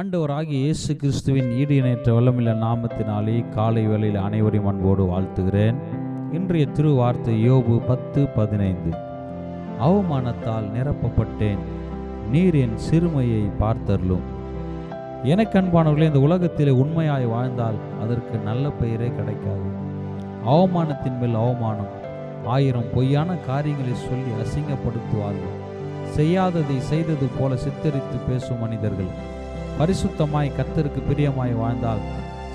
ஆண்டவராகிய இயேசு கிறிஸ்துவின் ஈடு இணையற்ற வல்லமில்ல நாமத்தினாலே காலை வேளையில் அனைவரையும் அன்போடு வாழ்த்துகிறேன். இன்றைய திருவார்த்தை யோபு பத்து பதினைந்து. அவமானத்தால் நிரப்பப்பட்டேன் நீர் என் சிறுமையை பார்த்தருளும். எனக்கன்பானவர்களே இந்த உலகத்திலே உண்மையாய் வாழ்ந்தால் அதற்கு நல்ல பெயரே கிடைக்காது. அவமானத்தின் மேல் அவமானம் ஆயிரம் பொய்யான காரியங்களை சொல்லி அசிங்கப்படுத்துவார்கள். செய்யாததை செய்தது போல சித்தரித்து பேசும் மனிதர்கள் பரிசுத்தமாய் கத்தருக்கு பிரியமாய் வாழ்ந்தால்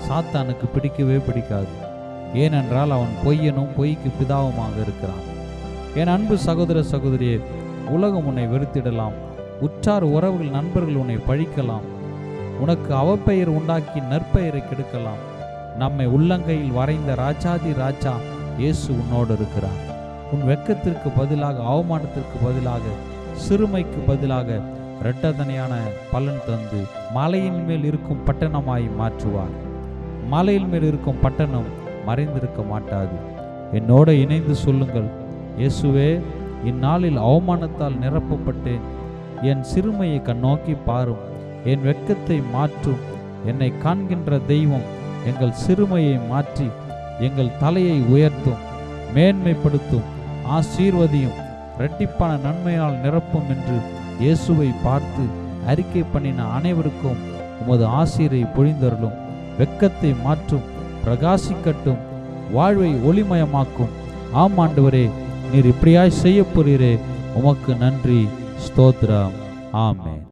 சாத்தானுக்கு பிடிக்கவே பிடிக்காது. ஏனென்றால் அவன் பொய்யனும் பொய்க்கு பிதாவுமாக இருக்கிறான். என் அன்பு சகோதர சகோதரியே உலகம் உன்னை வெறுத்திடலாம். உற்றார் உறவுகள் நண்பர்கள் உன்னை பழிக்கலாம். உனக்கு அவப்பெயர் உண்டாக்கி நற்பெயரை கெடுக்கலாம். நம்மை உள்ளங்கையில் வரைந்த ராஜாதி ராஜா இயேசு உன்னோடு இருக்கிறார். உன் வெட்கத்திற்கு பதிலாக அவமானத்திற்கு பதிலாக சிறுமைக்கு பதிலாக இரட்டதனையான பலன் தந்து மலையின் மேல் இருக்கும் பட்டணமாய் மாற்றுவார். மலையின் மேல் இருக்கும் பட்டணம் மறைந்திருக்க மாட்டாது. என்னோட இணைந்து சொல்லுங்கள் இயேசுவே இந்நாளில் அவமானத்தால் நிரப்பப்பட்டேன். என் சிறுமையை கண்ணோக்கி பாரும். என் வெட்கத்தை மாற்றும். என்னை காண்கின்ற தெய்வம் எங்கள் சிறுமையை மாற்றி எங்கள் தலையை உயர்த்தும் மேன்மைப்படுத்தும் ஆசீர்வதியும் இரட்டிப்பான நன்மையால் நிரப்பும் என்று இயேசுவை பார்த்து அறிக்கை பண்ணின அனைவருக்கும் உமது ஆசீரை பொழிந்தருளும். வெட்கத்தை மாற்றும் பிரகாசிக்கட்டும் வாழ்வை ஒளிமயமாக்கும். ஆம் ஆண்டவரே நீர் இப்படியாய் செய்ய போறீரே. உமக்கு நன்றி ஸ்தோத்ரா ஆமே